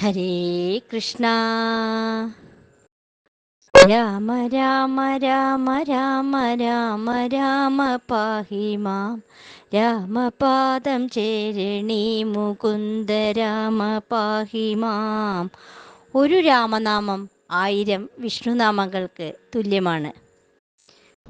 ഹരേ കൃഷ്ണ. രാമ രാമ രാമ രാമ രാമ രാമ പാഹി മാം. രാമപാദം ചേരണി മുകുന്ദ രാമ പാഹി മാം. ഒരു രാമനാമം ആയിരം വിഷ്ണുനാമങ്ങൾക്ക് തുല്യമാണ്.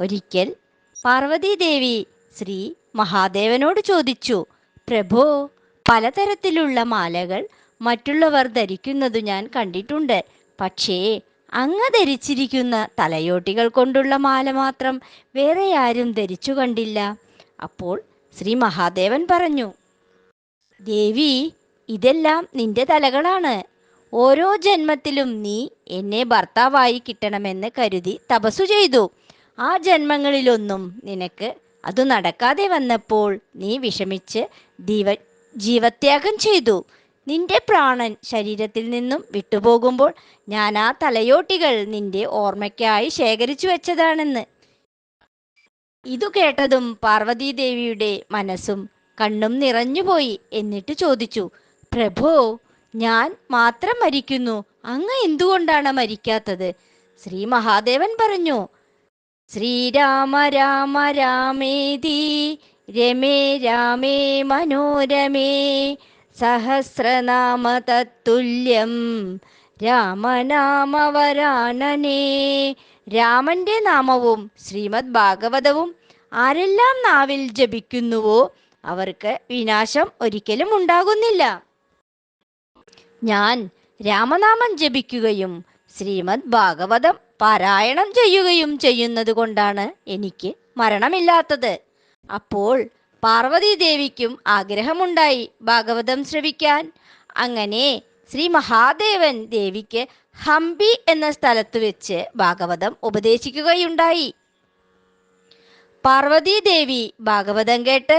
ഒരിക്കൽ പാർവതീദേവി ശ്രീ മഹാദേവനോട് ചോദിച്ചു പ്രഭോ പലതരത്തിലുള്ള മാലകൾ മറ്റുള്ളവർ ധരിക്കുന്നതു ഞാൻ കണ്ടിട്ടുണ്ട്. പക്ഷേ അങ്ങ് ധരിച്ചിരിക്കുന്ന തലയോട്ടികൾ കൊണ്ടുള്ള മാല മാത്രം വേറെ ആരും ധരിച്ചു കണ്ടില്ല. അപ്പോൾ ശ്രീ മഹാദേവൻ പറഞ്ഞു ദേവി ഇതെല്ലാം നിന്റെ തലകളാണ്. ഓരോ ജന്മത്തിലും നീ എന്നെ ഭർത്താവായി കിട്ടണമെന്ന് കരുതി തപസ്സു ചെയ്തു. ആ ജന്മങ്ങളിലൊന്നും നിനക്ക് അത് നടക്കാതെ വന്നപ്പോൾ നീ വിഷമിച്ച് ദീവ ജീവത്യാഗം ചെയ്തു. നിന്റെ പ്രാണൻ ശരീരത്തിൽ നിന്നും വിട്ടുപോകുമ്പോൾ ഞാൻ ആ തലയോട്ടികൾ നിന്റെ ഓർമ്മയ്ക്കായി ശേഖരിച്ചു വെച്ചതാണെന്ന്. ഇതു കേട്ടതും പാർവതീദേവിയുടെ മനസ്സും കണ്ണും നിറഞ്ഞുപോയി എന്നിട്ട് ചോദിച്ചു പ്രഭോ ഞാൻ മാത്രം മരിക്കുന്നു. അങ്ങ് എന്തുകൊണ്ടാണ് മരിക്കാത്തത്? ശ്രീ മഹാദേവൻ പറഞ്ഞു ശ്രീരാമ രാമ രാമേതി രമേ രാമേ മനോരമേ സഹസ്രനാമ തത്തുല്യം രാമനാമവരാനനേ രാമന്റെ നാമവും ശ്രീമദ് ഭാഗവതവും ആരെല്ലാം നാവിൽ ജപിക്കുന്നുവോ അവർക്ക് വിനാശം ഒരിക്കലും ഉണ്ടാകുന്നില്ല. ഞാൻ രാമനാമം ജപിക്കുകയും ശ്രീമദ് ഭാഗവതം പാരായണം ചെയ്യുകയും ചെയ്യുന്നത് കൊണ്ടാണ് എനിക്ക് മരണമില്ലാത്തത്. അപ്പോൾ പാർവതി ദേവിക്കും ആഗ്രഹമുണ്ടായി ഭാഗവതം ശ്രവിക്കാൻ. അങ്ങനെ ശ്രീ മഹാദേവൻ ദേവിക്ക് ഹംപി എന്ന സ്ഥലത്ത് വെച്ച് ഭാഗവതം ഉപദേശിക്കുകയുണ്ടായി. പാർവതീദേവി ഭാഗവതം കേട്ട്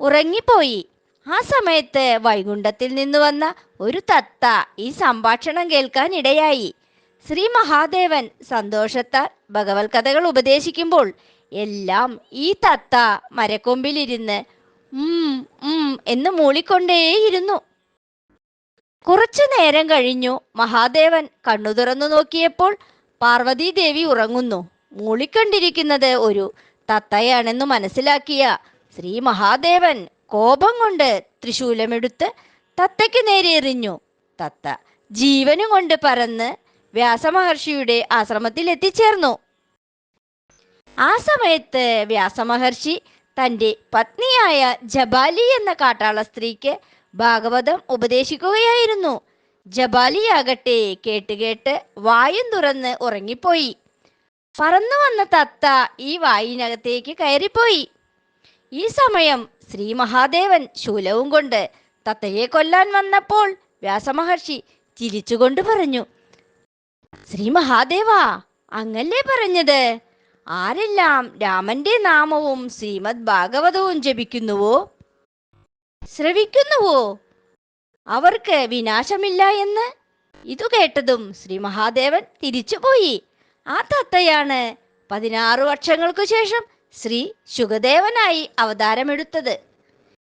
ഉറങ്ങിപ്പോയി. ആ സമയത്ത് വൈകുണ്ഠത്തിൽ നിന്ന് വന്ന ഒരു തത്ത ഈ സംഭാഷണം കേൾക്കാൻ ഇടയായി. ശ്രീ മഹാദേവൻ സന്തോഷത്താൽ ഭഗവത് കഥകൾ ഉപദേശിക്കുമ്പോൾ എല്ലാം ഈ തത്ത മരക്കൊമ്പിലിരുന്ന് ഉം ഉം എന്ന് മൂളിക്കൊണ്ടേയിരുന്നു. കുറച്ചു നേരം കഴിഞ്ഞു. മഹാദേവൻ കണ്ണു തുറന്നു നോക്കിയപ്പോൾ പാർവതീദേവി ഉറങ്ങുന്നു. മൂളിക്കൊണ്ടിരിക്കുന്നത് ഒരു തത്തയാണെന്ന് മനസ്സിലാക്കിയ ശ്രീ മഹാദേവൻ കോപം കൊണ്ട് ത്രിശൂലമെടുത്ത് തത്തയ്ക്ക് നേരെ എറിഞ്ഞു. തത്ത ജീവനും കൊണ്ട് പറന്ന് വ്യാസമഹർഷിയുടെ ആശ്രമത്തിൽ എത്തിച്ചേർന്നു ആ സമയത്ത് വ്യാസമഹർഷി തന്റെ പത്നിയായ ജബാലി എന്ന കാട്ടാള സ്ത്രീക്ക് ഭാഗവതം ഉപദേശിക്കുകയായിരുന്നു. ജബാലിയാകട്ടെ കേട്ടുകേട്ട് വായും തുറന്ന് ഉറങ്ങിപ്പോയി. പറന്നു വന്ന തത്ത ഈ വായിനകത്തേക്ക് കയറിപ്പോയി. ഈ സമയം ശ്രീ മഹാദേവൻ ശൂലവും കൊണ്ട് തത്തയെ കൊല്ലാൻ വന്നപ്പോൾ വ്യാസമഹർഷി ചിരിച്ചുകൊണ്ട് പറഞ്ഞു ശ്രീ മഹാദേവ അങ്ങല്ലേ പറഞ്ഞത്? ആരെല്ലാം രാമന്റെ നാമവും ശ്രീമദ് ഭാഗവതവും ജപിക്കുന്നുവോ? ശ്രവിക്കുന്നുവോ? അവർക്ക് വിനാശമില്ല എന്ന്? ഇതു കേട്ടതും ശ്രീ മഹാദേവൻ തിരിച്ചുപോയി. ആ തത്തയാണ് പതിനാറ് വർഷങ്ങൾക്കു ശേഷം ശ്രീ ശുഗദേവനായി അവതാരമെടുത്തത്.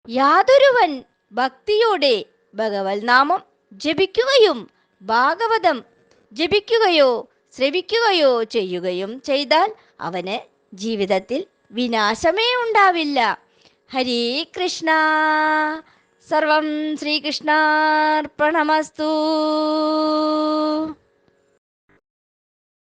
യാതൊരുവൻ ഭക്തിയോടെ ഭഗവത് നാമം ജപിക്കുകയും ഭാഗവതം ജപിക്കുകയോ ശ്രവിക്കുകയോ ചെയ്യുകയും ചെയ്താൽ അവന് ജീവിതത്തിൽ വിനാശമേ ഉണ്ടാവില്ല. ഹരേ കൃഷ്ണ. സർവം ശ്രീകൃഷ്ണാർപ്പണമസ്തു.